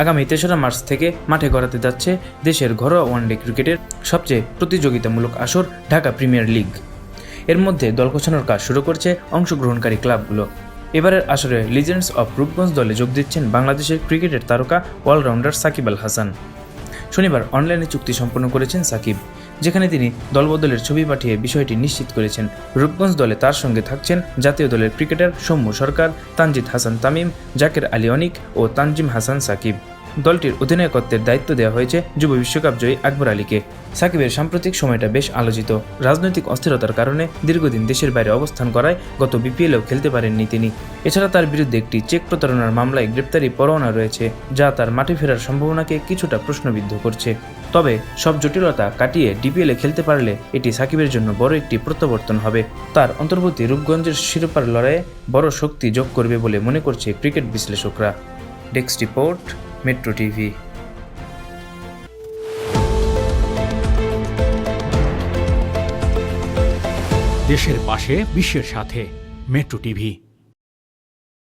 আগামী তেসরা মার্চ থেকে মাঠে গড়াতে যাচ্ছে দেশের ঘরোয়া ওয়ানডে ক্রিকেটের সবচেয়ে প্রতিযোগিতামূলক আসর ঢাকা প্রিমিয়ার লিগ। এর মধ্যে দল গোছানোর কাজ শুরু করছে অংশগ্রহণকারী ক্লাবগুলো। এবারের আসরে লিজেন্ডস অফ রূপগঞ্জ দলে যোগ দিচ্ছেন বাংলাদেশের ক্রিকেটের তারকা অলরাউন্ডার সাকিব আল হাসান। শনিবার অনলাইনে চুক্তি সম্পন্ন করেছেন সাকিব। যেখানে তিনি দলবদলের ছবি পাঠিয়ে বিষয়টি নিশ্চিত করেছেন। রূপগঞ্জ দলে তার সঙ্গে থাকছেন জাতীয় দলের ক্রিকেটার সৌম্য সরকার, তানজিদ হাসান তামিম, জাকের আলী অনিক ও তানজিম হাসান সাকিব। দলটির অধিনায়কত্বের দায়িত্ব দেওয়া হয়েছে যুব বিশ্বকাপ জয়ী আকবর আলীকে। সাকিবের সাম্প্রতিক সময়টা বেশ আলোচিত। রাজনৈতিক অস্থিরতার কারণে দীর্ঘদিন দেশের বাইরে অবস্থান করায় গত বিপিএলেও খেলতে পারেননি তিনি। এছাড়া তার বিরুদ্ধে একটি চেক প্রতারণার মামলায় গ্রেপ্তারি পরোয়ানা রয়েছে, যা তার মাঠে ফেরার সম্ভাবনাকে কিছুটা প্রশ্নবিদ্ধ করছে। তবে সব জটিলতা কাটিয়ে ডিপিএলে খেলতে পারলে এটি সাকিবের জন্য বড় একটি প্রত্যাবর্তন হবে। তার অন্তর্বর্তী রূপগঞ্জের শিরোপার লড়াইয়ে বড় শক্তি যোগ করবে বলে মনে করছে ক্রিকেট বিশ্লেষকরা। Desk report, metro TV. দেশের পাশে, বিশ্বের সাথে, মেট্রো টিভি।